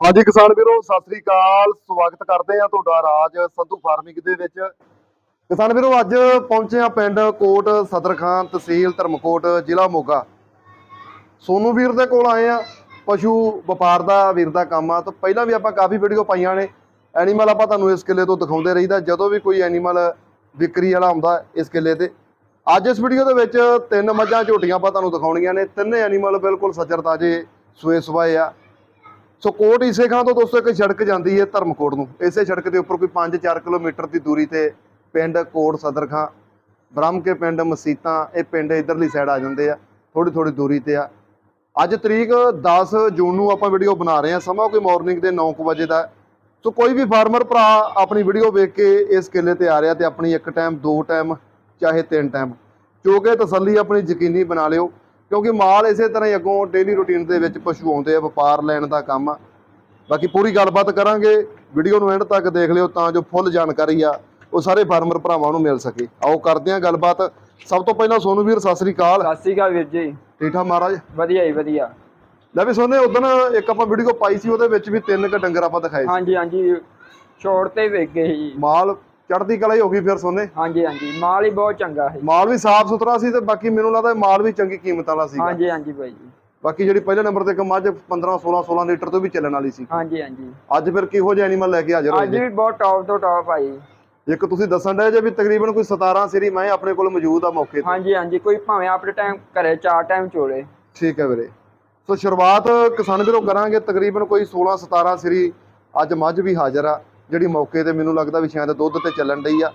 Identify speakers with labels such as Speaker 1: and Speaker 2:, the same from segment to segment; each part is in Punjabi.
Speaker 1: ਹਾਂਜੀ ਕਿਸਾਨ ਵੀਰੋ, ਸਤਿ ਸ੍ਰੀ ਅਕਾਲ। ਸਵਾਗਤ ਕਰਦੇ ਆ ਤੁਹਾਡਾ ਰਾਜ ਸੰਧੂ ਫਾਰਮਿੰਗ ਦੇ ਵਿੱਚ। ਕਿਸਾਨ ਵੀਰੋ, ਅੱਜ ਪਹੁੰਚੇ ਆ ਪਿੰਡ ਕੋਟ ਸਦਰ ਖਾਨ ਤਹਿਸੀਲ ਧਰਮਕੋਟ, ਜ਼ਿਲ੍ਹਾ ਮੋਗਾ। ਸੋਨੂ ਵੀਰ ਦੇ ਕੋਲ ਆਏ ਆ ਪਸ਼ੂ ਵਪਾਰ ਦਾ ਵੀਰ ਦਾ ਕੰਮ ਆ। ਤਾਂ ਪਹਿਲਾਂ ਵੀ ਆਪਾਂ ਕਾਫੀ ਵੀਡੀਓ ਪਾਈਆਂ ਨੇ। ਐਨੀਮਲ ਆਪਾਂ ਤੁਹਾਨੂੰ ਇਸ ਕਿੱਲੇ ਤੋਂ ਦਿਖਾਉਂਦੇ ਰਹੀਦਾ। ਜਦੋਂ ਵੀ ਕੋਈ ਐਨੀਮਲ ਵਿਕਰੀ ਵਾਲਾ ਆਉਂਦਾ ਇਸ ਕਿੱਲੇ ਤੇ। ਅੱਜ ਇਸ ਵੀਡੀਓ ਦੇ ਵਿੱਚ ਤਿੰਨ ਮੱਝਾਂ ਝੋਟੀਆਂ ਆਪਾਂ ਤੁਹਾਨੂੰ ਦਿਖਾਉਣੀਆਂ ਨੇ। ਤਿੰਨੇ ਐਨੀਮਲ ਬਿਲਕੁਲ ਸੱਜਰ ਤਾਜੇ ਸੂਏ ਸਵਾਏ ਆ। ਸੋ ਕੋਟ ਈਸੇ ਖਾਂ ਤੋਂ ਦੋਸਤੋ ਇੱਕ ਸੜਕ ਜਾਂਦੀ ਹੈ ਧਰਮਕੋਟ ਨੂੰ। ਇਸੇ ਸੜਕ ਦੇ ਉੱਪਰ ਕੋਈ 5-4 ਕਿਲੋਮੀਟਰ ਦੀ ਦੂਰੀ ਤੇ ਪਿੰਡ ਕੋਟ ਸਦਰ ਖਾਂ, ਬ੍ਰਹਮ ਕੇ ਪਿੰਡ ਮਸੀਤਾਂ, ਇਹ ਪਿੰਡ ਇਧਰਲੀ ਸਾਈਡ ਆ ਜਾਂਦੇ ਆ ਥੋੜੀ ਥੋੜੀ ਦੂਰੀ ਤੇ ਆ। ਅੱਜ ਤਰੀਕ 10 ਜੂਨ ਨੂੰ ਆਪਾਂ ਵੀਡੀਓ ਬਣਾ ਰਹੇ ਆ ਸਮਾਂ ਕੋਈ ਮਾਰਨਿੰਗ ਦੇ 9 ਵਜੇ ਦਾ। ਸੋ ਕੋਈ ਵੀ ਫਾਰਮਰ ਭਰਾ ਆਪਣੀ ਵੀਡੀਓ ਵੇਖ ਕੇ ਇਸ ਕਿੱਲੇ ਤੇ ਆ ਰਿਹਾ ਤੇ ਆਪਣੀ ਇੱਕ ਟਾਈਮ ਦੋ ਟਾਈਮ ਚਾਹੇ ਤਿੰਨ ਟਾਈਮ ਜੋ ਕਿ ਤਸੱਲੀ ਆਪਣੀ ਯਕੀਨੀ ਬਣਾ ਲਿਓ। ਕਿਉਂਕਿ ਮਾਲ ਇਸੇ ਤਰ੍ਹਾਂ ਹੀ ਅੱਗੋਂ ਡੇਲੀ ਰੁਟੀਨ ਦੇ ਵਿੱਚ ਪਸ਼ੂ ਆਉਂਦੇ ਆ ਵਪਾਰ ਲੈਣ ਦਾ ਕੰਮ ਆ। ਬਾਕੀ ਪੂਰੀ ਗੱਲਬਾਤ ਕਰਾਂਗੇ ਵੀਡੀਓ ਨੂੰ ਐਂਡ ਤੱਕ ਦੇਖ ਲਿਓ ਤਾਂ ਜੋ ਫੁੱਲ ਜਾਣਕਾਰੀ ਆ ਉਹ ਸਾਰੇ ਫਾਰਮਰ ਭਰਾਵਾਂ ਨੂੰ ਮਿਲ ਸਕੇ। ਆਓ ਕਰਦੇ ਹਾਂ ਗੱਲਬਾਤ। ਸਭ ਤੋਂ ਪਹਿਲਾਂ ਸੋਨੂ ਵੀਰ ਸਤਿ ਸ੍ਰੀ ਅਕਾਲ।
Speaker 2: ਸਤਿ ਸ਼੍ਰੀ ਅਕਾਲ ਵੀਰ ਜੀ।
Speaker 1: ਠੀਕ ਠਾਕ ਮਹਾਰਾਜ?
Speaker 2: ਵਧੀਆ ਜੀ ਵਧੀਆ।
Speaker 1: ਲੈ ਵੀ ਸੋਨੇ ਉਦੋਂ ਇੱਕ ਆਪਾਂ ਵੀਡੀਓ ਪਾਈ ਸੀ ਉਹਦੇ ਵਿੱਚ ਵੀ ਤਿੰਨ ਕ ਡੰਗਰ ਆਪਾਂ ਦਿਖਾਏ ਸੀ।
Speaker 2: ਹਾਂਜੀ ਹਾਂਜੀ। ਛੋੜ ਤੇ ਵੇਖ ਗਏ ਸੀ
Speaker 1: ਮਾਲ ਚੜ੍ਹਦੀ ਕਲਾ ਹੀ ਹੋ ਗਈ ਫਿਰ ਸੋਨੇ।
Speaker 2: ਹਾਂਜੀ ਹਾਂਜੀ। ਮਾਲ ਹੀ ਬਹੁਤ ਚੰਗਾ ਹੈ
Speaker 1: ਮਾਲ ਵੀ ਸਾਫ਼ ਸੁਥਰਾ ਸੀ ਤੇ ਬਾਕੀ ਮੈਨੂੰ ਲੱਗਦਾ ਮਾਲ ਵੀ ਚੰਗੀ ਕੀਮਤ ਵਾਲਾ ਸੀਗਾ।
Speaker 2: ਹਾਂਜੀ ਹਾਂਜੀ ਬਾਈ ਜੀ।
Speaker 1: ਬਾਕੀ ਜਿਹੜੀ ਪਹਿਲੇ ਨੰਬਰ ਤੇ ਇੱਕ ਮੱਝ 15 16 16 ਲੀਟਰ ਤੋਂ ਵੀ ਚੱਲਣ ਵਾਲੀ ਸੀ।
Speaker 2: ਹਾਂਜੀ ਹਾਂਜੀ।
Speaker 1: ਅੱਜ ਫਿਰ ਕਿਹੋ ਜਿਹਾ ਐਨੀਮਲ ਲੈ ਕੇ ਹਾਜ਼ਰ ਹੋਏ
Speaker 2: ਅੱਜ ਵੀ ਬਹੁਤ ਟੌਪ ਤੋਂ ਟੌਪ ਆਈ
Speaker 1: ਇੱਕ ਤੁਸੀਂ ਦੱਸਣ ਡਏ ਜੇ ਵੀ ਤਕਰੀਬਨ ਕੋਈ 17 ਸੀਰੀ ਮੈਂ ਆਪਣੇ ਕੋਲ ਮੌਜੂਦ ਆ ਮੌਕੇ ਤੇ।
Speaker 2: ਹਾਂਜੀ ਹਾਂਜੀ। ਕੋਈ ਭਾਵੇਂ ਆਪਣੇ ਟਾਈਮ ਘਰੇ ਚਾਰ ਟਾਈਮ ਚੋਲੇ।
Speaker 1: ਠੀਕ ਹੈ ਵੀਰੇ। ਸੋ ਸ਼ੁਰੂਆਤ ਕਿਸਾਨ ਵੀਰੋਂ ਕਰਾਂਗੇ। ਤਕਰੀਬਨ ਕੋਈ 16 17 ਸੀਰੀ ਅੱਜ ਮੱਝ ਵੀ ਹਾਜ਼ਰ ਆ। ਜਿਹੜੀ ਮੌਕੇ ਤੇ ਮੈਨੂੰ ਲੱਗਦਾ ਵੀ ਸ਼ਾਇਦ ਦੁੱਧ ਤੇ ਚੱਲਣ ਡਈ ਆ।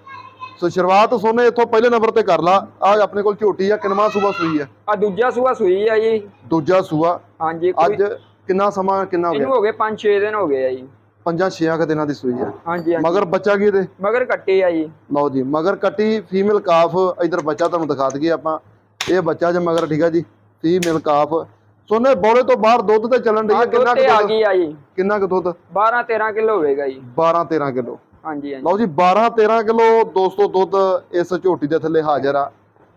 Speaker 1: ਸੋ ਸ਼ੁਰੂਆਤ ਸੋਨੇ ਇੱਥੋਂ ਪਹਿਲੇ ਨੰਬਰ ਤੇ ਕਰ ਲਾ। ਆ ਆਪਣੇ ਕੋਲ ਝੋਟੀ ਆ ਕਿੰਨਵਾਂ ਸੂਆ ਸੂਈ ਆ?
Speaker 2: ਆ ਦੂਜਾ ਸੂਆ ਸੂਈ ਆ ਜੀ।
Speaker 1: ਦੂਜਾ ਸੂਆ।
Speaker 2: ਹਾਂਜੀ
Speaker 1: ਅੱਜ ਕਿੰਨਾ ਸਮਾਂ ਕਿੰਨਾ ਹੋ
Speaker 2: ਇਹਨੂੰ
Speaker 1: ਗਿਆ
Speaker 2: ਹੋ ਗਏ 5-6 ਦਿਨ ਹੋ ਗਏ ਆ ਜੀ।
Speaker 1: ਪੰਜਾਂ ਛੇਆਂ ਕੁ ਦਿਨਾਂ ਦੀ ਸੂਈ ਆ।
Speaker 2: ਹਾਂਜੀ ਹਾਂਜੀ।
Speaker 1: ਮਗਰ ਬੱਚਾ ਕੀ ਇਹਦੇ?
Speaker 2: ਮਗਰ ਕੱਟੀ ਆ ਜੀ।
Speaker 1: ਲਓ ਜੀ ਮਗਰ ਕੱਟੀ ਫੀਮੇਲ ਕਾਫ ਇਧਰ ਬੱਚਾ ਤੁਹਾਨੂੰ ਦਿਖਾ ਦਈਏ ਆਪਾਂ। ਇਹ ਬੱਚਾ ਜੇ ਮਗਰ ਠੀਕ ਆ ਜੀ ਫੀਮੇਲ ਕਾਫ। ਸੋਨੇ ਬੋਲੇ ਤੋਂ ਬਾਹਰ ਦੁੱਧ ਤੇ ਚੱਲਣ
Speaker 2: ਆ
Speaker 1: ਆ
Speaker 2: ਦੁੱਧ
Speaker 1: ਕਿੰਨਾ ਕੁ
Speaker 2: ਆ ਗਈ ਆ ਜੀ।
Speaker 1: ਕਿੰਨਾ ਕੁ ਦੁੱਧ?
Speaker 2: 12-13 ਕਿਲੋ ਹੋਵੇਗਾ ਜੀ।
Speaker 1: 12 13 ਕਿਲੋ।
Speaker 2: ਹਾਂਜੀ ਹਾਂਜੀ।
Speaker 1: ਲਓ ਜੀ 12 13 ਕਿਲੋ ਦੋਸਤੋ ਦੁੱਧ ਇਸ ਝੋਟੀ ਦੇ ਥੱਲੇ ਹਾਜ਼ਰ ਆ।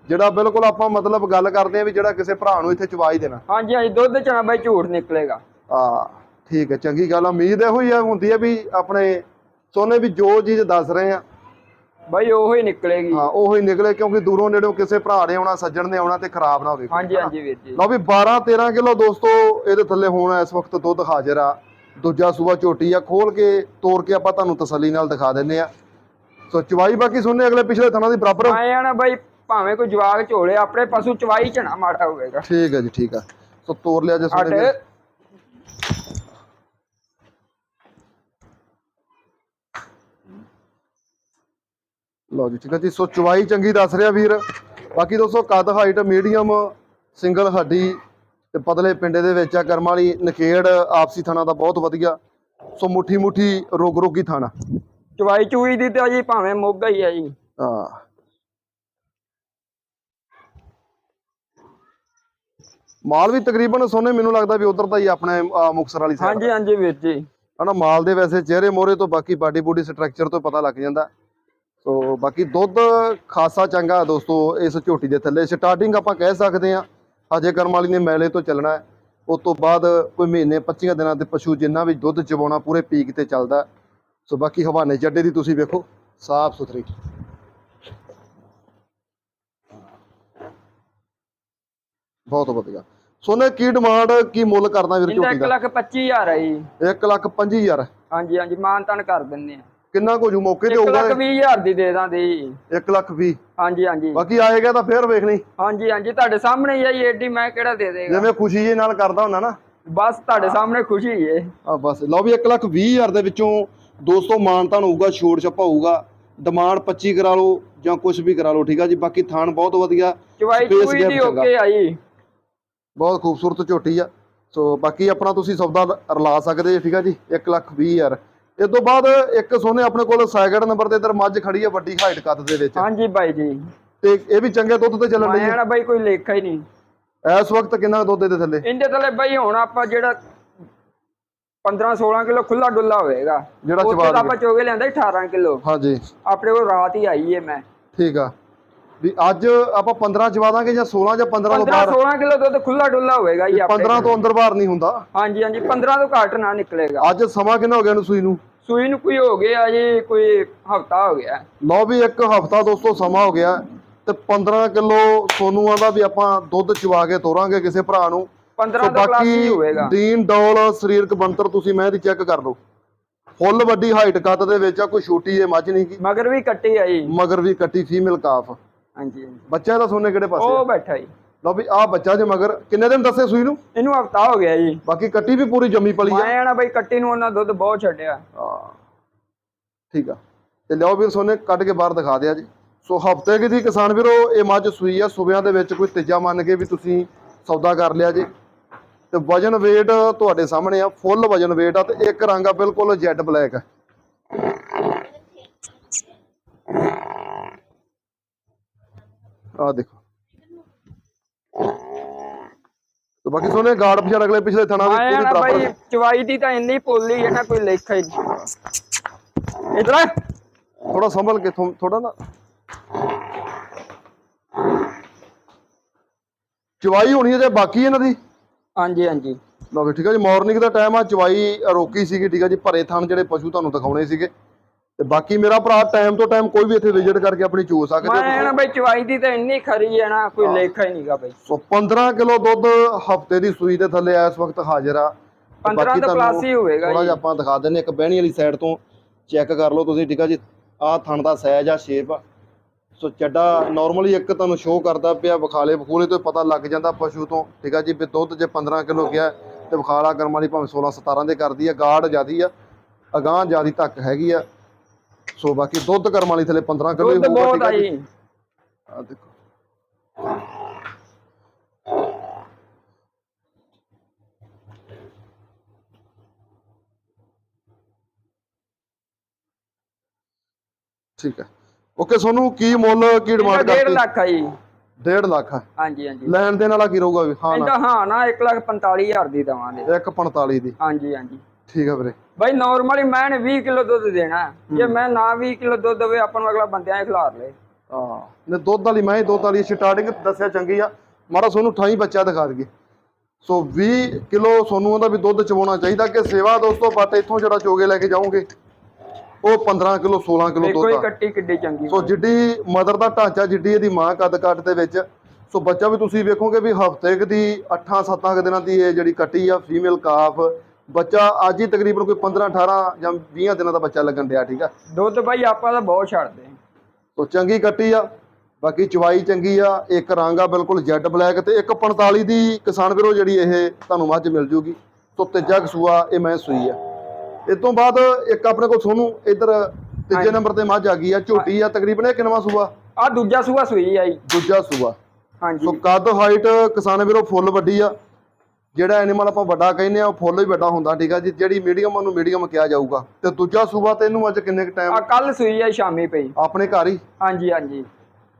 Speaker 1: ਜਿਹੜਾ ਬਿਲਕੁਲ ਆਪਾਂ ਮਤਲਬ ਗੱਲ ਕਰਦੇ ਆ ਵੀ ਜਿਹੜਾ ਕਿਸੇ ਭਰਾ ਨੂੰ ਇੱਥੇ ਚਵਾਈ ਦੇਣਾ।
Speaker 2: ਹਾਂਜੀ ਹਾਂਜੀ ਦੁੱਧ ਚ ਨਾ ਬਾਈ ਝੂਠ ਨਿਕਲੇਗਾ।
Speaker 1: ਆ ਠੀਕ ਹੈ ਚੰਗੀ ਗੱਲ ਆ। ਉਮੀਦ ਇਹੋ ਹੀ ਆ ਹੁੰਦੀ ਹੈ ਵੀ ਆਪਣੇ ਸੋਨੇ ਵੀ ਜੋ ਚੀਜ਼ ਦੱਸ ਰਹੇ ਆ
Speaker 2: ਬਾਈ ਉਹੀ ਨਿਕਲੇਗੀ।
Speaker 1: ਹਾਂ ਉਹੀ ਨਿਕਲੇ ਕਿਉਂਕਿ ਦੂਰੋਂ ਨੇੜੋਂ ਕਿਸੇ ਭਰਾ ਨੇ ਆਉਣਾ ਸੱਜਣ ਨੇ ਆਉਣਾ ਤੇ ਖਰਾਬ ਨਾ ਹੋਵੇ।
Speaker 2: ਹਾਂਜੀ ਹਾਂਜੀ ਵੀਰ ਜੀ।
Speaker 1: ਲਓ ਵੀ 12 13 ਕਿਲੋ ਦੋਸਤੋ ਇਹਦੇ ਥੱਲੇ ਹੁਣ ਇਸ ਵਕਤ ਦੁੱਧ ਹਾਜ਼ਰ ਆ। ਦੂਜਾ ਸੂਆ ਝੋਟੀ ਆ ਖੋਲ ਕੇ ਤੋੜ ਕੇ ਆਪਾਂ ਤੁਹਾਨੂੰ ਤਸੱਲੀ ਨਾਲ ਦਿਖਾ ਦਿੰਨੇ ਆ। ਸੋ ਚਵਾਈ ਬਾਕੀ ਸੁਣਨੇ ਅਗਲੇ ਪਿਛਲੇ ਥਣਾ ਦੀ ਬਰਾਬਰ।
Speaker 2: ਆਏ ਆ ਨਾ ਬਾਈ ਭਾਵੇਂ ਕੋਈ ਜਵਾਕ ਝੋਲੇ ਆਪਣੇ ਪਸ਼ੂ ਚਵਾਈ ਨਾ ਮਾੜਾ ਹੋਵੇਗਾ।
Speaker 1: ਠੀਕ ਹੈ ਜੀ ਠੀਕ ਆ। ਸੋ ਤੋੜ ਲਿਆ ਜੇ ਸੁਣੇ ਲਓ ਜੀ ਠੀਕ ਹੈ ਜੀ। ਸੋ ਚਵਾਈ ਚੰਗੀ ਦੱਸ ਰਿਹਾ ਵੀਰ। ਬਾਕੀ ਦੋਸਤੋ ਕੱਦ ਹਾਈਟ ਮੀਡੀਅਮ ਸਿੰਗਲ ਹੱਡੀ ਤੇ ਪਤਲੇ ਪਿੰਡੇ ਦੇ ਵਿੱਚ ਆ ਕਰਮ ਵਾਲੀ ਨਕੇੜ ਆਪਸੀ ਥਾਣਾ ਦਾ ਬਹੁਤ ਵਧੀਆ। ਸੋ ਮੁੱਠੀ ਮੁੱਠੀ ਰੋਗ ਰੋਗੀ ਥਾਣਾ।
Speaker 2: ਚਵਾਈ ਚੂਈ ਦੀ ਤਾਂ ਜੀ ਭਾਵੇਂ ਮੋਗਾ ਹੀ ਆ ਜੀ।
Speaker 1: ਹਾਂ। ਮਾਲ ਵੀ ਤਕਰੀਬਨ ਸੋਨੇ ਮੈਨੂੰ ਲੱਗਦਾ ਵੀ ਉਧਰ ਦਾ ਹੀ ਆਪਣੇ ਆਹ, ਮੁਕਤਸਰ ਵਾਲੀ ਸਾਈਡ
Speaker 2: ਹਾਂਜੀ ਹਾਂਜੀ ਵੀਰ ਜੀ।
Speaker 1: ਹਨਾ ਮਾਲ ਦੇ ਵੈਸੇ ਚਿਹਰੇ ਮੋਹਰੇ ਤੋਂ ਬਾਕੀ ਬਾਡੀ ਬੂਡੀ ਸਟਰਕਚਰ ਤੋਂ ਪਤਾ ਲੱਗ ਜਾਂਦਾ। ਸੋ ਬਾਕੀ ਦੁੱਧ ਖਾਸਾ ਚੰਗਾ ਹੈ ਦੋਸਤੋ ਇਸ ਝੋਟੀ ਦੇ ਥੱਲੇ। ਸਟਾਰਟਿੰਗ ਆਪਾਂ ਕਹਿ ਸਕਦੇ ਹਾਂ ਅਜੇ ਕਰਮ ਵਾਲੀ ਨੇ ਮੈਲੇ ਤੋਂ ਚੱਲਣਾ ਹੈ। ਉਸ ਤੋਂ ਬਾਅਦ ਕੋਈ ਮਹੀਨੇ 25 ਦਿਨਾਂ ਦੇ ਪਸ਼ੂ ਜਿੰਨਾ ਵੀ ਦੁੱਧ ਚਵਾਉਣਾ ਪੂਰੇ ਪੀਕ ਤੇ ਚੱਲਦਾ ਹੈ। ਸੋ ਬਾਕੀ ਹਵਾਨੇ ਚੱਡੇ ਦੀ ਤੁਸੀਂ ਵੇਖੋ ਸਾਫ਼ ਸੁਥਰੀ। ਬਹੁਤ ਵਧੀਆ। ਸੋਨੇ ਕੀ ਡਿਮਾਂਡ ਕੀ ਮੁੱਲ ਕਰਦਾ ਵੀਰ ਝੋਟੀ
Speaker 2: 1
Speaker 1: ਦਾ
Speaker 2: ਲੱਖ 25000 ਆ ਜੀ।
Speaker 1: 1 ਲੱਖ 25000
Speaker 2: ਹਾਂਜੀ ਹਾਂਜੀ ਮਾਨ ਤਾਨ ਕਰ ਦਿੰਨੇ ਆ
Speaker 1: ਕਿੰਨਾ ਕੁ ਜੂ? ਮੌਕੇ ਤੇ
Speaker 2: 1
Speaker 1: ਹੋਊਗਾ
Speaker 2: ਲੱਖ 20000 ਦੀ ਦੇ ਦਾਂਦੇ ਜੀ।
Speaker 1: 1 ਲੱਖ 20
Speaker 2: ਹਾਂਜੀ ਹਾਂਜੀ।
Speaker 1: ਬਾਕੀ ਆਏਗਾ ਤਾਂ ਫੇਰ ਵੇਖ ਲਈ
Speaker 2: ਹਾਂਜੀ ਹਾਂਜੀ। ਤੁਹਾਡੇ ਸਾਹਮਣੇ ਹੀ ਆ ਜੀ ਏਡੀ ਮੈਂ ਕਿਹੜਾ ਦੇ ਦੇਗਾ?
Speaker 1: ਜਿਵੇਂ ਖੁਸ਼ੀ ਜੇ ਨਾਲ ਕਰਦਾ ਹੁੰਦਾ ਨਾ।
Speaker 2: ਬਸ ਤੁਹਾਡੇ ਸਾਹਮਣੇ ਖੁਸ਼ੀ ਏ।
Speaker 1: ਆ ਬਸ। ਲਓ ਵੀ 1 ਲੱਖ 20 ਹਜ਼ਾਰ ਦੇ ਵਿੱਚੋਂ 200 ਮਾਨਤਾਨ ਹੋਊਗਾ ਛੋੜ ਛੱਪਾ ਹੋਊਗਾ। ਡਿਮਾਂਡ 25 ਕਰਾ ਲਓ ਜਾਂ ਕੁਝ ਵੀ ਕਰਾ ਲਓ ਠੀਕ ਆ ਜੀ? ਬਾਕੀ ਥਾਨ ਬਹੁਤ ਵਧੀਆ।
Speaker 2: ਚਵਾਈ ਚੂਈ ਦੀ। ਓਕੇ ਆ ਜੀ।
Speaker 1: ਬਹੁਤ ਖੂਬਸੂਰਤ ਝੋਟੀ ਆ। ਸੋ ਬਾਕੀ ਆਪਣਾ ਤੁਸੀਂ ਸੌਦਾ ਰਲਾ ਸਕਦੇ ਠੀਕ ਆ ਜੀ? 1 ਲੱਖ 20 ਹਜ਼ਾਰ। ਇਸ ਤੋਂ ਬਾਅਦ ਇੱਕ ਸੋਨੇ ਆਪਣੇ ਕੋਲ ਸੈਕਿੰਡ ਨੰਬਰ ਤੇ ਇਧਰ ਮੱਝ ਖੜੀ ਆ ਵੱਡੀ ਹਾਈਟ ਕੱਦ ਦੇ ਵਿੱਚ।
Speaker 2: ਹਾਂਜੀ ਬਾਈ ਜੀ।
Speaker 1: ਤੇ ਇਹ ਵੀ ਚੰਗੇ ਦੁੱਧ ਤੇ ਚੱਲਣ
Speaker 2: ਮੈਂ
Speaker 1: ਲਈ
Speaker 2: ਨਾ ਬਾਈ ਕੋਈ ਲੇਖਾ ਹੀ ਨਹੀਂ।
Speaker 1: ਇਸ ਵਕਤ ਕਿੰਨਾ ਦੁੱਧ ਇਹਦੇ ਥੱਲੇ?
Speaker 2: ਇਹਦੇ ਥੱਲੇ ਬਾਈ ਹੁਣ ਆਪਾਂ ਜਿਹੜਾ 15 16 ਕਿਲੋ ਖੁੱਲਾ ਡੁੱਲਾ ਹੋਏਗਾ।
Speaker 1: ਜਿਹੜਾ
Speaker 2: ਤਾਂ ਆਪਾਂ ਚੋਗੇ ਲਿਆਂਦਾ 18 ਕਿਲੋ।
Speaker 1: ਹਾਂਜੀ।
Speaker 2: ਆਪਣੇ ਕੋਲ ਰਾਤ ਹੀ ਆਈ ਏ ਮੈਂ।
Speaker 1: ਠੀਕ ਆ। ਵੀ ਅੱਜ ਆਪਾਂ 15 ਚਵਾ ਦਾਂਗੇ ਜਾਂ 16 ਜਾਂ 15 ਤੋਂ
Speaker 2: 15
Speaker 1: ਬਾਹਰ?
Speaker 2: 16 ਕਿਲੋ ਦੁੱਧ ਖੁੱਲਾ ਡੁੱਲਾ ਹੋਵੇਗਾ ਜੀ ਆਪਣੇ
Speaker 1: 15 ਤੋਂ ਅੰਦਰ ਬਾਹਰ ਨਹੀਂ ਹੁੰਦਾ।
Speaker 2: ਹਾਂਜੀ ਹਾਂਜੀ 15 ਤੋਂ ਘੱਟ ਨਾ ਨਿਕਲੇਗਾ।
Speaker 1: ਅੱਜ ਸਮਾਂ ਕਿੰਨਾ ਹੋ ਗਿਆ ਨੂੰ ਸੂਈ ਨੂੰ?
Speaker 2: ਸੂਈ ਨੂੰ ਕੋਈ ਹੋ ਗਿਆ ਜੀ ਕੋਈ ਹਫਤਾ ਹੋ ਗਿਆ।
Speaker 1: ਲਓ ਵੀ ਇੱਕ ਹਫਤਾ ਦੋਸਤੋ ਸਮਾਂ ਹੋ ਗਿਆ ਤੇ 15 ਕਿਲੋ ਸੋਨੂੰ ਆਂਦਾ ਵੀ ਆਪਾਂ ਦੁੱਧ ਚਵਾ ਕੇ ਤੋਰਾਂਗੇ ਕਿਸੇ ਭਰਾ ਨੂੰ।
Speaker 2: 15
Speaker 1: ਸੋ
Speaker 2: ਤੋਂ
Speaker 1: ਬਾਕੀ
Speaker 2: ਹੋਵੇਗਾ।
Speaker 1: ਦੀਨ ਡੌਲ ਸਰੀਰਕ ਬੰਤਰ ਤੁਸੀਂ ਮੈਂ ਦੀ ਚੈੱਕ ਕਰ ਲਓ। ਫੁੱਲ ਵੱਡੀ ਹਾਈਟ ਕੱਦ ਦੇ ਵਿੱਚ ਆ ਕੋਈ ਛੋਟੀ ਇਹ ਮੱਝ ਨਹੀਂ ਗੀ
Speaker 2: ਮਗਰ ਵੀ ਕੱਟੀ ਆ ਜੀ।
Speaker 1: ਮਗਰ ਵੀ ਕੱਟੀ ਫੀਮੇਲ ਕਾਫ
Speaker 2: ਹਾਂਜੀ ਹਾਂਜੀ।
Speaker 1: ਬੱਚਾ ਦਾ ਸੋਨੇ ਕਿਹੜੇ ਪਾਸੇ?
Speaker 2: ਉਹ ਬੈਠਾ ਜੀ।
Speaker 1: ਲਓ ਵੀ ਆ ਬੱਚਾ ਜੇ ਮਗਰ ਕਿੰਨੇ ਦਿਨ ਦੱਸੇ ਸੂਈ ਨੂੰ?
Speaker 2: ਇਹਨੂੰ ਹਫਤਾ ਹੋ ਗਿਆ ਜੀ।
Speaker 1: ਬਾਕੀ ਕੱਟੀ ਵੀ ਪੂਰੀ ਜੰਮੀ ਪਲੀ ਆ।
Speaker 2: ਮੈਂ ਨਾ ਬਈ ਕੱਟੀ ਨੂੰ ਉਹਨਾਂ ਦੁੱਧ ਬਹੁਤ ਛੱਡਿਆ।
Speaker 1: ਹਾਂ ਠੀਕ ਆ। ਤੇ ਲਿਓ ਵੀਰ ਸੋਨੇ ਕੱਢ ਕੇ ਬਾਹਰ ਦਿਖਾ ਦਿਆ ਜੀ। ਸੋ ਹਫ਼ਤੇ ਕੀ ਦੀ ਕਿਸਾਨ ਵੀਰੋ ਇਹ ਮੱਝ ਸੂਈ ਆ। ਸੁਬਿਆਂ ਦੇ ਵਿੱਚ ਕੋਈ ਤੀਜਾ ਮੰਨ ਕੇ ਵੀ ਤੁਸੀਂ ਸੌਦਾ ਕਰ ਲਿਆ ਜੀ। ਤੇ ਵਜਨ weight ਤੁਹਾਡੇ ਸਾਹਮਣੇ ਆ। ਫੁੱਲ ਵਜਨ weight ਆ ਤੇ ਇੱਕ ਰੰਗ ਆ ਬਿਲਕੁਲ ਜੈਡ ਬਲੈਕ ਆ ਆ ਦੇਖੋ। ਤੇ ਬਾਕੀ ਸੋਨੇ ਗਾਰਡ ਪਿਛੜ ਅਗਲੇ ਪਿਛਲੇ ਥਣਾ ਦੀ
Speaker 2: ਮੈਂ
Speaker 1: ਪੂਰੀ
Speaker 2: ਨਾ ਚਵਾਈ ਦੀ ਤਾਂ ਇੰਨੀ ਪੋਲੀ ਹੈ ਨਾ ਕੋਈ ਲੇਖਾ ਹੀ ਨਹੀਂ। ਇਧਰ
Speaker 1: ਥੋੜਾ ਸੰਭਲ ਕੇ ਥੋੜਾ ਨਾ। ਚਵਾਈ ਹੋਣੀ ਹੈ ਜੇ ਬਾਕੀ ਇਹਨਾਂ ਦੀ?
Speaker 2: ਹਾਂਜੀ ਹਾਂਜੀ।
Speaker 1: ਲਓ ਵੀ ਠੀਕ ਹੈ ਜੀ ਮਾਰਨਿੰਗ ਦਾ ਟਾਈਮ ਆ ਚਵਾਈ ਰੋਕੀ ਸੀਗੀ ਠੀਕ ਹੈ ਜੀ ਭਰੇ ਥਣ ਜਿਹੜੇ ਪਸ਼ੂ ਤੁਹਾਨੂੰ ਦਿਖਾਉਣੇ ਸੀਗੇ। ਤੇ ਬਾਕੀ ਮੇਰਾ ਭਰਾ ਟਾਈਮ ਤੋਂ ਟਾਈਮ ਕੋਈ ਵੀ ਇੱਥੇ ਵਿਜ਼ਿਟ ਕਰਕੇ ਆਪਣੀ ਚੋ ਸਕਦੇ
Speaker 2: ਮੈਂ ਨਾ ਬਈ ਚਵਾਈ ਦੀ ਤਾਂ ਇੰਨੀ ਖਰੀ ਹੈ ਨਾ ਕੋਈ ਲੇਖਾ ਹੀ ਨਹੀਂਗਾ ਬਈ।
Speaker 1: ਸੋ 15 ਕਿਲੋ ਦੁੱਧ ਹਫ਼ਤੇ ਦੀ ਸੂਈ ਦੇ ਥੱਲੇ ਇਸ ਵਕਤ ਹਾਜ਼ਰ ਆ।
Speaker 2: 15 ਤੋਂ ਪਲੱਸ ਹੀ ਹੋਵੇਗਾ
Speaker 1: ਥੋੜਾ
Speaker 2: ਜੀ।
Speaker 1: ਜਿਹਾ ਆਪਾਂ ਦਿਖਾ ਦਿੰਨੇ ਇੱਕ ਬਹਿਣੀ ਵਾਲੀ ਸਾਈਡ ਤੋਂ ਚੈੱਕ ਕਰ ਲਓ ਤੁਸੀਂ ਠੀਕ ਆ ਜੀ? ਆਹ ਥਣ ਦਾ ਸਾਈਜ਼ ਆ ਸ਼ੇਪ ਆ। ਸੋ ਚੱਡਾ ਨਾਰਮਲੀ ਇੱਕ ਤੁਹਾਨੂੰ ਸ਼ੋਅ ਕਰਦਾ ਪਿਆ ਵਿਖਾਲੇ। ਵਿਖੂਲੇ ਤੋਂ ਪਤਾ ਲੱਗ ਜਾਂਦਾ ਪਸ਼ੂ ਤੋਂ ਠੀਕ ਆ ਜੀ? ਵੀ ਦੁੱਧ ਜੇ 15 ਕਿਲੋ ਗਿਆ ਤੇ ਵਿਖਾਲਾ ਕਰਮ ਵਾਲੀ ਭਾਵੇਂ 16 17 ਦੇ ਕਰਦੀ ਆ ਗਾੜ ਜਿਆਦੀ ਆ। ਅਗਾਹ ਜਿਆਦੀ ਤੱਕ ਹੈਗੀ ਆ। ਸੋ ਬਾਕੀ ਦੁੱਧ ਕਰਮ ਵਾਲੀ ਥੱਲੇ 15 ਕਿਲੋ ਹੀ
Speaker 2: ਦੁੱਧ
Speaker 1: ਹੋਊਗਾ
Speaker 2: ਬਹੁਤ
Speaker 1: ਆ
Speaker 2: ਆ
Speaker 1: ਜੀ। ਆ ਦੇਖੋ। ਠੀਕ ਹੈ ਓਕੇ ਸੋਨੂੰ ਕੀ ਮੁੱਲ ਕੀ ਡਿਮਾਂਡ
Speaker 2: 1.5
Speaker 1: ਕਰਤੀ?
Speaker 2: ਲੱਖ ਆ ਜੀ।
Speaker 1: 1.5 ਲੱਖ ਆ।
Speaker 2: ਹਾਂਜੀ ਹਾਂਜੀ।
Speaker 1: ਲੈਣ ਦੇਣ ਵਾਲਾ ਕੀ ਰਹੂਗਾ ਵੀ? ਹਾਂ ਨਾ।
Speaker 2: ਇਹਦਾ ਹਾਂ ਨਾ 1 ਲੱਖ 45 ਹਜ਼ਾਰ ਦੀ ਦਵਾਂਗੇ।
Speaker 1: 145 ਦੀ।
Speaker 2: ਹਾਂਜੀ ਹਾਂਜੀ।
Speaker 1: ਠੀਕ ਹੈ ਵੀਰੇ।
Speaker 2: ਬਈ ਨਾਰਮਲੀ ਮੈਂ ਨੇ 20 ਕਿਲੋ ਦੁੱਧ ਦੇਣਾ। ਜੇ ਮੈਂ ਨਾ 20 ਕਿਲੋ ਦੁੱਧ ਦੇਵੇ ਆਪਾਂ ਨੂੰ ਅਗਲਾ ਬੰਦਿਆਂ ਹੀ ਖਿਲਾਰ ਲੇ।
Speaker 1: ਹਾਂ। ਨੇ ਦੁੱਧ ਵਾਲੀ ਮੈਂ ਦੁੱਧ ਵਾਲੀ ਸਟਾਰਟਿੰਗ ਦੱਸਿਆ ਚੰਗੀ ਆ। ਮਾਰਾ ਸੋਨੂੰ 28 ਬੱਚਾ ਦਿਖਾ ਦਈਏ। ਸੋ 20 ਕਿਲੋ ਸੋਨੂੰ ਉਹਦਾ ਵੀ ਦੁੱਧ ਚਵਾਉਣਾ ਚਾਹੀਦਾ ਕਿ ਸੇਵਾ ਦੋਸਤੋ ਬਟ ਇੱਥੋਂ ਜਿਹੜਾ ਚੋਗੇ ਲੈ ਕੇ ਜਾਓਗੇ ਉਹ 15 ਕਿਲੋ 16 ਕਿਲੋ ਦੁੱਧ ਆ।
Speaker 2: ਕੱਟੀ ਕਿੱਡੀ ਚੰਗੀ
Speaker 1: ਸੋ ਜਿੱਡੀ ਮਦਰ ਦਾ ਢਾਂਚਾ ਜਿੱਡੀ ਇਹਦੀ ਮਾਂ ਕੱਦ ਕੱਟ ਦੇ ਵਿੱਚ ਸੋ ਬੱਚਾ ਵੀ ਤੁਸੀਂ ਵੇਖੋਗੇ ਵੀ ਹਫ਼ਤੇ ਦੀ 8-7 ਦਿਨਾਂ ਦੀ ਇਹ ਜਿਹੜੀ ਕੱਟੀ ਆ ਫੀਮੇਲ ਕਾਫ ਬੱਚਾ ਅੱਜ ਹੀ ਤਕਰੀਬਨ ਕੋਈ 15 18 ਜਾਂ 20 ਦਿਨਾਂ ਦਾ ਬੱਚਾ ਲੱਗਣ ਡਿਆ ਠੀਕ ਆ?
Speaker 2: ਦੁੱਧ ਬਈ ਆਪਾਂ ਤਾਂ ਬਹੁਤ ਛੱਡਦੇ ਹਾਂ।
Speaker 1: ਸੋ ਚੰਗੀ ਕੱਟੀ ਆ ਬਾਕੀ ਚਵਾਈ ਚੰਗੀ ਆ ਇੱਕ ਰੰਗ ਆ ਬਿਲਕੁਲ ਜੈਡ ਬਲੈਕ ਤੇ ਇੱਕ 45 ਦੀ ਕਿਸਾਨ ਵੀਰੋ ਜਿਹੜੀ ਇਹ ਤੁਹਾਨੂੰ ਮੱਝ ਮਿਲ ਜੂਗੀ। ਸੋ ਤੀਜਾ ਕਸੂਆ ਇਹ ਮੈਂ ਸੂਈ ਆ। ਇਸ ਤੋਂ ਬਾਅਦ ਇੱਕ ਆਪਣੇ ਕੋਲ ਸੋਨੂੰ ਇੱਧਰ ਤੀਜੇ ਨੰਬਰ ਤੇ ਮੱਝ ਆ ਗਈ ਆ ਝੋਟੀ ਆ ਤਕਰੀਬਨ ਇਹ ਕਿੰਨਵਾਂ ਸੂਆ?
Speaker 2: ਆ ਦੂਜਾ ਸੂਆ ਸੂਈ ਆ ਜੀ।
Speaker 1: ਦੂਜਾ ਸੂਆ।
Speaker 2: ਹਾਂਜੀ।
Speaker 1: ਸੋ ਕੱਦ ਹਾਈਟ ਕਿਸਾਨ ਵੀਰੋ ਫੁੱਲ ਵੱਡੀ ਆ ਜਿਹੜਾ ਐਨੀਮਲ ਆਪਾਂ ਵੱਡਾ ਕਹਿੰਦੇ ਆ ਉਹ ਫੁੱਲ ਹੀ ਵੱਡਾ ਹੁੰਦਾ ਠੀਕ ਆ ਜੀ? ਜਿਹੜੀ ਮੀਡੀਅਮ ਉਹਨੂੰ ਮੀਡੀਅਮ ਕਿਹਾ ਜਾਊਗਾ। ਤੇ ਦੂਜਾ ਸੂਆ ਤੇ ਇਹਨੂੰ ਅੱਜ ਕਿੰਨੇ ਕ
Speaker 2: ਆ
Speaker 1: ਟਾਈਮ
Speaker 2: ਕੱਲ ਸੂਈ ਆ ਸ਼ਾਮੀ ਪਈ।
Speaker 1: ਆਪਣੇ ਘਰ ਹੀ?
Speaker 2: ਹਾਂਜੀ ਹਾਂਜੀ।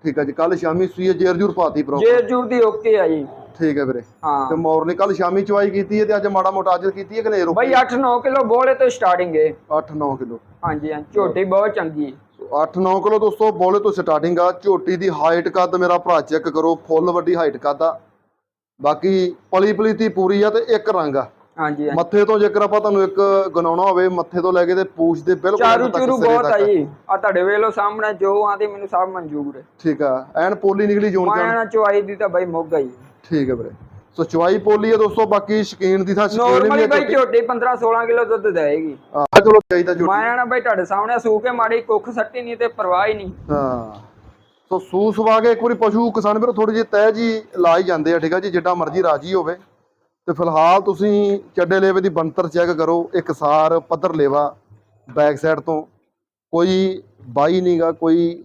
Speaker 1: ਠੀਕ ਆ ਜੀ ਕੱਲ ਸ਼ਾਮੀ ਸੂਈ ਹੈ ਜੇਰ ਜੂਰ ਪਾਤੀ ਪ੍ਰੋ
Speaker 2: ਜੇ ਜੂਰ ਦੀ ਓਕੇ ਆ ਜੀ।
Speaker 1: ਠੀਕ ਹੈ ਵੀਰੇ। ਤੇ
Speaker 2: ਹਾਂ
Speaker 1: ਮੋਰਨੀ ਕੱਲ ਸ਼ਾਮੀ ਚਵਾਈ ਕੀਤੀ ਹੈ ਤੇ ਅੱਜ ਮਾੜਾ ਮੋਟਾ ਅੱਜ ਕੀਤੀ ਹੈ ਕਿ ਨਹੀਂ ਰੁਕ
Speaker 2: ਬਈ 8-9 ਕਿਲੋ ਬੋਲੇ ਤੋਂ ਸਟਾਰਟਿੰਗ ਹੈ
Speaker 1: 8-9 ਕਿਲੋ।
Speaker 2: ਹਾਂਜੀ ਹਾਂ ਝੋਟੀ ਬਹੁਤ ਚੰਗੀ ਹੈ।
Speaker 1: 8-9 ਕਿਲੋ ਦੋਸਤੋ ਬੋਲੇ ਤੋਂ ਸਟਾਰਟਿੰਗ ਆ। ਝੋਟੀ ਦੀ ਹਾਈਟ ਕੱਦ ਮੇਰਾ ਭਰਾ ਚੈੱਕ ਕਰੋ ਫੁੱਲ ਵੱਡੀ ਹਾਈਟ ਕੱਦ ਆ। ਬਾਕੀ ਪਲੀ ਪਲੀਤੀ ਪੂਰੀ ਆ ਤੇ ਇੱਕ ਰੰਗ ਆ।
Speaker 2: ਹਾਂਜੀ ਹਾਂ
Speaker 1: ਮੱਥੇ ਤੋਂ ਜੇਕਰ ਆਪਾਂ ਤੁਹਾਨੂੰ ਇੱਕ ਗਨਾਉਣਾ ਹੋਵੇ ਮੱਥੇ ਤੋਂ ਲੈ ਕੇ ਤੇ ਪੂਛ ਦੇ ਬਿਲਕੁਲ
Speaker 2: ਚਾਰੂ ਚੂਰੂ ਬਹੁਤ ਆ। ਜੀ। ਆ ਤੁਹਾਡੇ ਵੇਲੋ ਸਾਹਮਣੇ ਜੋ ਆਂਦੀ ਮੈਨੂੰ ਸਭ ਮਨਜ਼ੂਰ ਹੈ
Speaker 1: ਠੀਕ ਆ। ਐਨ ਪੋਲੀ ਨਿਕਲੀ ਜੋਨ
Speaker 2: ਮੈਂ
Speaker 1: ਜਾਨ
Speaker 2: ਨਾ ਚੁਆਈ ਦੀ ਤਾਂ ਬਈ ਮੁੱਕ ਗਈ
Speaker 1: ਠੀਕ ਹੈ ਵੀਰੇ। ਸੋ ਚਵਾਈ ਪੋਲੀ ਆ ਦੋਸਤੋ ਬਾਕੀ ਸ਼ਕੀਨ ਦੀ ਤਾਂ ਸ਼ਕੀਨ
Speaker 2: ਨਾਰਮਲੀ
Speaker 1: ਹੈ
Speaker 2: ਬਈ ਝੋਟੀ 15-16 ਕਿਲੋ ਦੁੱਧ ਦੇਗੀ
Speaker 1: ਆ ਚਲੋ ਚਾਹੀਦਾ ਝੋਟੀ।
Speaker 2: ਮੈਂ ਨਾ ਬਈ ਤੁਹਾਡੇ ਸਾਹਮਣੇ ਸੂ ਕੇ ਮਾੜੀ ਕੁੱਖ ਸੱਟੀ ਨਹੀਂ ਤੇ ਪਰਵਾਹ ਹੀ ਨਹੀਂ।
Speaker 1: ਹਾਂ। ਸੋ ਸੂਸ ਵਾਗੇ ਇੱਕ ਵਾਰੀ ਪਸ਼ੂ ਕਿਸਾਨ ਵੀਰੋ ਥੋੜੀ ਜਿਹੀ ਤਹਿ ਜੀ ਲਾ ਹੀ ਜਾਂਦੇ ਆ ਠੀਕ ਆ ਜੀ ਜਿੱਡਾ ਮਰਜ਼ੀ ਰਾਜੀ ਹੋਵੇ। ਤੇ ਫਿਲਹਾਲ ਤੁਸੀਂ ਚੱਡੇ ਲੇਵੇ ਦੀ ਬੰਤਰ ਚੈੱਕ ਕਰੋ ਇੱਕ ਸਾਰ ਪੱਧਰ ਲੇਵਾ ਬੈਕ ਸਾਈਡ ਤੋਂ। ਕੋਈ ਬਾਈ ਨਹੀਂਗਾ ਕੋਈ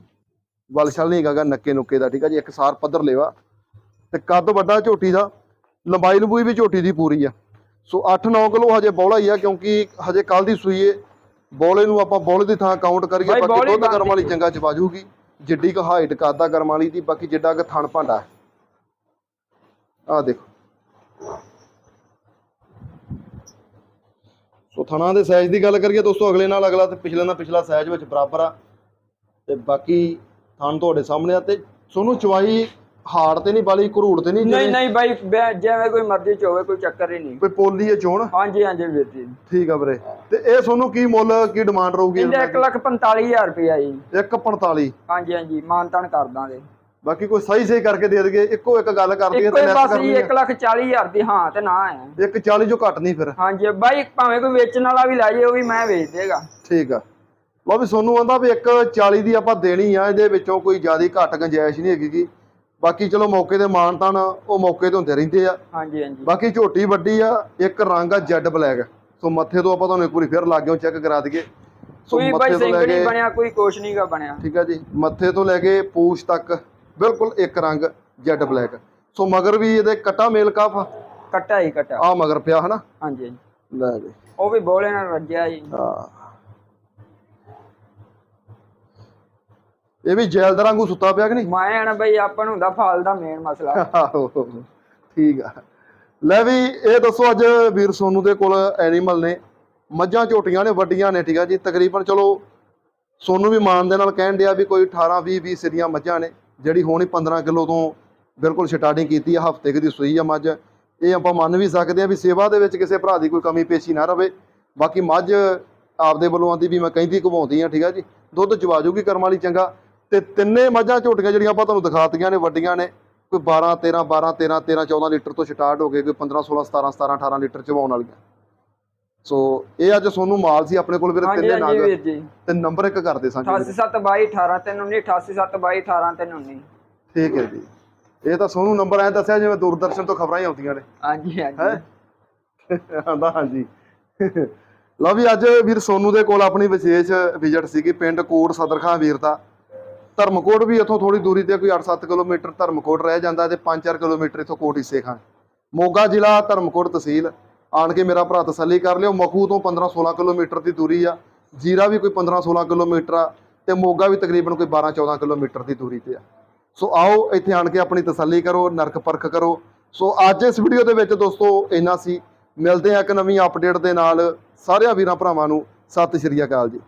Speaker 1: ਵਲਛਲ ਨਹੀਂ ਹੈਗਾ ਨੱਕੇ ਨੁੱਕੇ ਦਾ ਠੀਕ ਆ ਜੀ ਇੱਕ ਸਾਰ ਪੱਧਰ ਲੇਵਾ। ਤੇ ਕੱਦ ਵੱਡਾ ਝੋਟੀ ਦਾ ਲੰਬਾਈ ਲੰਬੂਈ ਵੀ ਝੋਟੀ ਦੀ ਪੂਰੀ ਆ। ਸੋ 8-9 ਕਿਲੋ ਹਜੇ ਬੌਲਾ ਹੀ ਆ ਕਿਉਂਕਿ ਹਜੇ ਕੱਲ ਦੀ ਸੂਈ ਏ। ਬੌਲੇ ਨੂੰ ਆਪਾਂ ਬੌਲੇ ਦੀ ਥਾਂ ਕਾਊਂਟ ਕਰੀਏ ਬਾਕੀ ਦੁੱਧ ਕਰਮ ਵਾਲੀ ਚੰਗਾ ਚਵਾ ਜੂਗੀ ਜਿੱਡੀ ਕੁ ਹਾਈਟ ਕਰਦਾ ਕਰਮ ਵਾਲੀ ਦੀ, ਬਾਕੀ ਜਿੱਡਾ ਕੁ ਥਣ ਭਾਂਡਾ। ਆ ਦੇਖੋ। ਸੋ ਥਣਾ ਦੇ ਸਾਈਜ਼ ਦੀ ਗੱਲ ਕਰੀਏ ਦੋਸਤੋ, ਅਗਲੇ ਨਾਲ ਅਗਲਾ ਤੇ ਪਿਛਲੇ ਨਾਲ ਪਿਛਲਾ ਸਾਈਜ਼ ਵਿੱਚ ਬਰਾਬਰ ਆ। ਤੇ ਬਾਕੀ ਥਣ ਤੁਹਾਡੇ ਸਾਹਮਣੇ ਆ ਤੇ ਸੋਨੂੰ ਚਵਾਈ ਹਾੜ ਤੇ ਨਹੀਂ ਬਾਲੀ ਘਰੂੜ ਤੇ ਨਹੀਂ
Speaker 2: ਨਹੀਂ ਨਹੀਂ ਬਾਈ ਜਿਵੇਂ ਕੋਈ ਮਰਜ਼ੀ ਚ ਹੋਵੇ ਕੋਈ ਚੱਕਰ ਹੀ ਨਹੀਂ।
Speaker 1: ਕੋਈ ਪੋਲੀ ਹੈ ਚੋਣ?
Speaker 2: ਹਾਂਜੀ ਹਾਂਜੀ ਵੀਰ ਜੀ।
Speaker 1: ਠੀਕ ਆ ਵੀਰੇ। ਤੇ ਇਹ ਸੋਨੂੰ ਕੀ ਮੁੱਲ ਕੀ ਡਿਮਾਂਡ ਰਹੂਗੀ
Speaker 2: ਇਹਦਾ 1 ਲੱਖ 45000 ਰੁਪਇਆ ਜੀ।
Speaker 1: 145
Speaker 2: ਹਾਂਜੀ ਹਾਂਜੀ ਮਾਨਤਾਨ ਕਰ ਦਾਂਗੇ।
Speaker 1: ਬਾਕੀ ਕੋਈ ਸਹੀ ਸਹੀ ਕਰਕੇ ਦੇ ਦਈਏ ਇੱਕੋ ਇੱਕ ਗੱਲ ਕਰ ਦਈਏ ਤੇ ਲੈਸ
Speaker 2: ਬਸ
Speaker 1: ਕਰਨੀ
Speaker 2: ਜੀ
Speaker 1: ਹੈ।
Speaker 2: 1 ਲੱਖ 40000 ਦੀ ਹਾਂ ਤੇ ਨਾ ਹੈ।
Speaker 1: ਇੱਕ 40 ਜੋ ਘੱਟ ਨਹੀਂ ਫਿਰ।
Speaker 2: ਹਾਂਜੀ ਬਾਈ ਭਾਵੇਂ ਕੋਈ ਵੇਚਣ ਵਾਲਾ ਵੀ ਲੈ ਜੇ ਉਹ ਵੀ ਮੈਂ ਵੇਚ ਦੇਗਾ।
Speaker 1: ਠੀਕ ਆ। ਲਓ ਵੀ ਸੋਨੂੰ ਆਂਦਾ ਵੀ ਇੱਕ 40 ਦੀ ਆਪਾਂ ਦੇਣੀ ਆ ਇਹਦੇ ਵਿੱਚੋਂ ਕੋਈ ਜ਼ਿਆਦੀ ਘੱਟ ਗੁੰਜਾਇਸ਼ ਨਹੀਂ ਹੈਗੀ ਬਾਕੀ ਚਲੋ ਮੌਕੇ ਦੇ ਮਾਨ ਤਾਨ ਉਹ ਮੌਕੇ ਤੇ ਹੁੰਦੇ ਰਹਿੰਦੇ ਆ।
Speaker 2: ਹਾਂਜੀ ਹਾਂਜੀ।
Speaker 1: ਬਾਕੀ ਝੋਟੀ ਵੱਡੀ ਆ ਇੱਕ ਰੰਗ ਆ ਜੈਡ ਬਲੈਕ। ਸੋ ਮੱਥੇ ਤੋਂ ਆਪਾਂ ਤੁਹਾਨੂੰ ਇੱਕ ਵਾਰੀ ਫਿਰ ਲਾਗਿਓ ਚੈੱਕ ਕਰਾ ਦਈਏ। ਸੋ
Speaker 2: ਕੋਈ ਬਾਈ
Speaker 1: ਮੱਥੇ ਤੋਂ
Speaker 2: ਸਿੰਘ
Speaker 1: ਲੈ
Speaker 2: ਨਹੀਂ
Speaker 1: ਕੇ
Speaker 2: ਬਣਿਆ ਕੋਈ ਕੁਛ ਨਹੀਂਗਾ ਬਣਿਆ।
Speaker 1: ਠੀਕ ਆ ਜੀ। ਮੱਥੇ ਤੋਂ ਲੈ ਕੇ ਪੂਛ ਤੱਕ ਬਿਲਕੁਲ ਇੱਕ ਰੰਗ ਜੈਡ ਬਲੈਕ। ਸੋ ਮਗਰ ਵੀ ਇਹਦੇ ਕਟਾ ਮੇਲ ਕਾਫ
Speaker 2: ਕੱਟਾ ਹੀ ਕੱਟਾ।
Speaker 1: ਆ ਮਗਰ ਪਿਆ ਹਨਾ?
Speaker 2: ਹਾਂਜੀ ਹਾਂਜੀ।
Speaker 1: ਲੈ ਜੀ।
Speaker 2: ਉਹ ਵੀ ਬੋਲੇ ਨਾਲ ਰੱਜਿਆ ਜੀ।
Speaker 1: ਹਾਂ। ਇਹ ਵੀ ਜੈਲਦਾਰ ਵਾਂਗੂ ਸੁੱਤਾ ਪਿਆ ਕਿ ਨਹੀਂ?
Speaker 2: ਮੈਂ ਨਾ ਬਈ ਆਪਾਂ ਨੂੰ ਹੁੰਦਾ ਫਾਲ ਦਾ ਮੇਨ ਮਸਲਾ।
Speaker 1: ਆਹੋ, ਠੀਕ ਆ। ਲੈ ਵੀ ਇਹ ਦੱਸੋ ਅੱਜ ਵੀਰ ਸੋਨੂ ਦੇ ਕੋਲ ਐਨੀਮਲ ਨੇ ਮੱਝਾਂ ਝੋਟੀਆਂ ਨੇ ਵੱਡੀਆਂ ਨੇ ਠੀਕ ਆ ਜੀ। ਤਕਰੀਬਨ ਚਲੋ ਸੋਨੂ ਵੀ ਮਾਨ ਦੇ ਨਾਲ ਕਹਿਣ ਡਿਆ ਵੀ ਕੋਈ 18 20 20 ਸਿਰੀਆਂ ਮੱਝਾਂ ਨੇ ਜਿਹੜੀ ਹੋਣੀ 15 ਕਿਲੋ ਤੋਂ ਬਿਲਕੁਲ ਸਟਾਰਟਿੰਗ ਕੀਤੀ ਆ ਹਫ਼ਤੇ ਦੀ ਸੂਈ ਆ ਮੱਝ। ਇਹ ਆਪਾਂ ਮੰਨ ਵੀ ਸਕਦੇ ਆ ਵੀ ਸੇਵਾ ਦੇ ਵਿੱਚ ਕਿਸੇ ਭਰਾ ਦੀ ਕੋਈ ਕਮੀ ਪੇਸ਼ੀ ਨਾ ਰਵੇ। ਬਾਕੀ ਮੱਝ ਆਪਦੇ ਵੱਲੋਂ ਆਂਦੀ ਵੀ ਮੈਂ ਕਹਿੰਦੀ ਘਵਾਉਂਦੀ ਆ ਠੀਕ ਆ ਜੀ। ਦੁੱਧ ਚਵਾ ਜੂਗੀ ਕਰਮ ਵਾਲੀ ਚੰਗਾ। ਤੇ ਤਿੰਨੇ ਮੱਝਾਂ ਝੋਟੀਆਂ ਜਿਹੜੀਆਂ ਆਪਾਂ ਤੁਹਾਨੂੰ ਦਿਖਾਤੀਆਂ ਨੇ ਵੱਡੀਆਂ ਨੇ ਕੋਈ 12 13 12 13 13 14 ਲੀਟਰ ਤੋਂ ਸਟਾਰਟ ਹੋ ਗਏ ਕੋਈ 15 16 17 17 18 ਲੀਟਰ ਚਵਾਉਣ ਵਾਲੀਆਂ। ਸੋ ਇਹ ਅੱਜ ਸੋਨੂੰ ਮਾਲ ਸੀ ਆਪਣੇ ਕੋਲ ਵੀਰੇ ਤਿੰਨੇ
Speaker 2: ਜੀ।
Speaker 1: ਤੇ ਨੰਬਰ ਇੱਕ ਕਰਦੇ ਸਾਂ ਜੀ
Speaker 2: 8722 18 319 8722 18 319
Speaker 1: ਠੀਕ ਹੈ ਜੀ। ਇਹ ਤਾਂ ਸੋਨੂੰ ਨੰਬਰ ਐ ਦੱਸਿਆ ਜਿਵੇਂ ਦੂਰਦਰਸ਼ਨ ਤੋਂ ਖਬਰਾਂ ਹੀ ਆਉਂਦੀਆਂ ਨੇ।
Speaker 2: ਹਾਂਜੀ
Speaker 1: ਹੈ?
Speaker 2: ਹਾਂਜੀ
Speaker 1: ਆਂਦਾ ਹਾਂਜੀ। ਲਓ ਵੀ ਅੱਜ ਵੀਰ ਸੋਨੂ ਦੇ ਕੋਲ ਆਪਣੀ ਵਿਸ਼ੇਸ਼ ਵਿਜ਼ਿਟ ਸੀਗੀ ਪਿੰਡ ਕੋਟ ਸਦਰਖਾਂ ਵੀਰ ਦਾ। ਧਰਮਕੋਟ ਵੀ ਇੱਥੋਂ ਥੋੜੀ ਦੂਰੀ ਤੇ ਕੋਈ 8-7 ਕਿਲੋਮੀਟਰ ਧਰਮਕੋਟ ਰਹਿ ਜਾਂਦਾ ਤੇ 5-4 ਕਿਲੋਮੀਟਰ ਇੱਥੋਂ ਕੋਟ ਹਿੱਸੇ ਖਾਂ ਮੋਗਾ ਜ਼ਿਲ੍ਹਾ ਧਰਮਕੋਟ ਤਹਿਸੀਲ, ਆਣ ਕੇ ਮੇਰਾ ਭਰਾ ਤਸੱਲੀ ਕਰ ਲਿਓ, ਮਖੂ ਤੋਂ 15-16 ਕਿਲੋਮੀਟਰ ਦੀ ਦੂਰੀ ਆ, ਜੀਰਾ ਵੀ ਕੋਈ 15-16 ਕਿਲੋਮੀਟਰ ਆ ਤੇ ਮੋਗਾ ਵੀ ਤਕਰੀਬਨ ਕੋਈ 12-14 ਕਿਲੋਮੀਟਰ ਦੀ ਦੂਰੀ ਤੇ ਆ। ਸੋ ਆਓ ਇੱਥੇ ਆਣ ਕੇ ਆਪਣੀ ਤਸੱਲੀ ਕਰੋ, ਨਰਕ ਪਰਖ ਕਰੋ। ਸੋ ਅੱਜ ਇਸ ਵੀਡੀਓ ਦੇ ਵਿੱਚ ਦੋਸਤੋ ਇੰਨਾ ਸੀ। ਮਿਲਦੇ ਆ ਇੱਕ ਨਵੀਂ ਅਪਡੇਟ ਦੇ ਨਾਲ। ਸਾਰਿਆਂ ਵੀਰਾਂ ਭਰਾਵਾਂ ਨੂੰ ਸਤਿ ਸ਼੍ਰੀ ਅਕਾਲ ਜੀ।